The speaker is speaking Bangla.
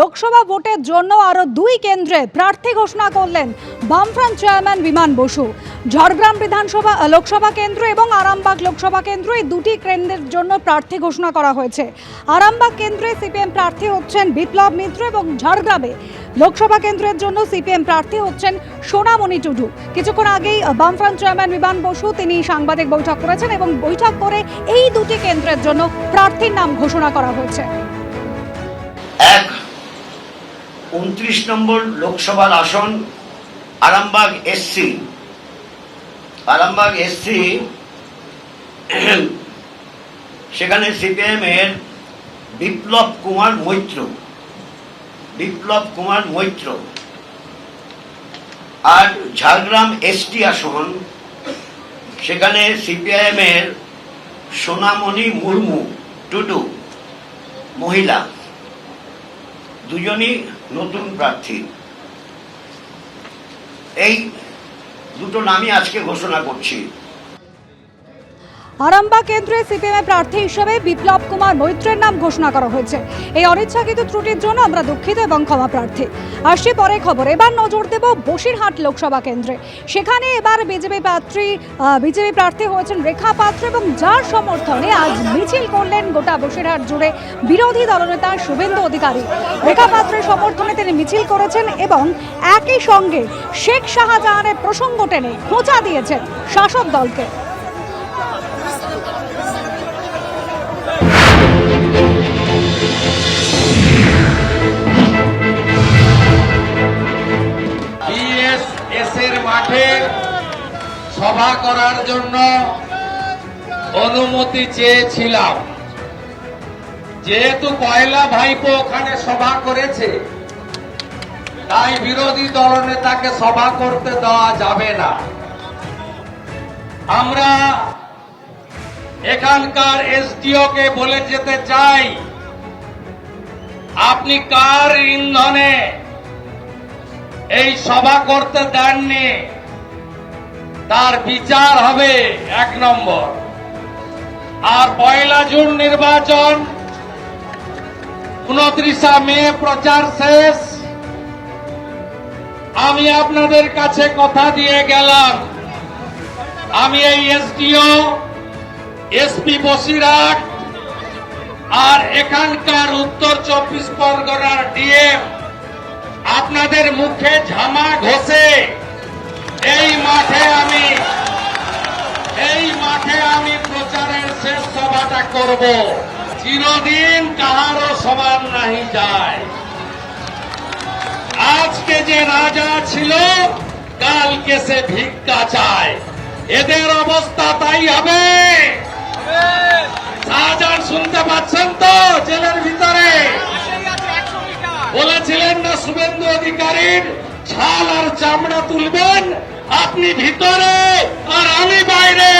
লোকসভা ভোটের জন্য আরও দুই কেন্দ্রে প্রার্থী ঘোষণা করলেন বামফ্রন্ট চেয়ারম্যান বিমান বসু। ঝড়গ্রাম বিধানসভা লোকসভা কেন্দ্র এবং আরামবাগ লোকসভা কেন্দ্র এই দুটি কেন্দ্রের জন্য প্রার্থী ঘোষণা করা হয়েছে। আরামবাগ কেন্দ্রে সিপিএম প্রার্থী হচ্ছেন বিপ্লব মিত্র এবং ঝাড়গ্রামে লোকসভা কেন্দ্রের জন্য সিপিএম প্রার্থী হচ্ছেন সোনামণি টুডু। কিছুক্ষণ আগেই বামফ্রন্ট চেয়ারম্যান বিমান বসু তিনি সাংবাদিক বৈঠক করেছেন এবং বৈঠক করে এই দুটি কেন্দ্রের জন্য প্রার্থীর নাম ঘোষণা করা হয়েছে। উনত্রিশ নম্বর লোকসভার আসন, আরামবাগ এসসি। আরামবাগ এসসি, সেখানে সিপিএম এর বিপ্লব কুমার মৈত্র। বিপ্লব কুমার মৈত্র। আর ঝাড়গ্রাম এসটি আসন, সেখানে সিপিআইএম এর সোনামণি মুর্মু টুডু মহিলা। দুজনই নতুন প্রার্থী। এই দুটো নামই আজকে ঘোষণা করছি। আরামবাগ কেন্দ্রে সিপিএম প্রার্থী হিসেবে বিপ্লব কুমার মৈত্রের নাম ঘোষণা করা হয়েছে। এই অনিচ্ছাকৃত ত্রুটির জন্য আমরা দুঃখিত এবং ক্ষমা প্রার্থী। আসছি পরে খবর। এবার নজর দেব বসিরহাট লোকসভা কেন্দ্রে। সেখানে এবার বিজেপি প্রার্থী বিজেপি প্রার্থী হয়েছেন রেখা পাত্র এবং যার সমর্থনে আজ মিছিল করলেন গোটা বসিরহাট জুড়ে বিরোধী দলনেতা শুভেন্দু অধিকারী। রেখা পাত্রের সমর্থনে তিনি মিছিল করেছেন এবং একই সঙ্গে শেখ শাহজাহানের প্রসঙ্গ টেনে খোঁচা দিয়েছেন শাসক দলকে। সভা করার জন্য অনুমতি চেয়েছিলাম। যেহেতু কয়লা ভাইপো ওখানে সভা করেছে, তাই বিরোধী দলনেতাকে সভা করতে দেওয়া যাবে না। আমরা এখানকার এসডিও কে বলে যেতে চাই, আপনি কার ইন্ধনে এই সভা করতে দেননি? তার বিচার হবে এক নম্বর। আর পয়লা জুন নির্বাচন, উনত্রিশা মে প্রচার শেষ। আমি আপনাদের কাছে কথা দিয়ে গেলাম। আমি এই এসডিও এসপি বসিরহাট আর এখানকার উত্তর চব্বিশ পরগনার ডিএম। আপনাদের মুখে ঝামা ঘষে। এই মাঠে আমি, এই মাঠে আমি প্রচারের শেষ সভাটা করব। চিরদিন কাহারও সমান নাহি যায়। আজকে যে রাজা ছিল, কালকে সে ভিক্ষা চায়। এদের অবস্থা তাই হবে। শুভেন্দু অধিকারীর ছাল আর চামড়া তুলবেন আপনি ভিতরে আর আমি বাইরে।